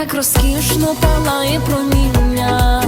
як розкішно палає проміння.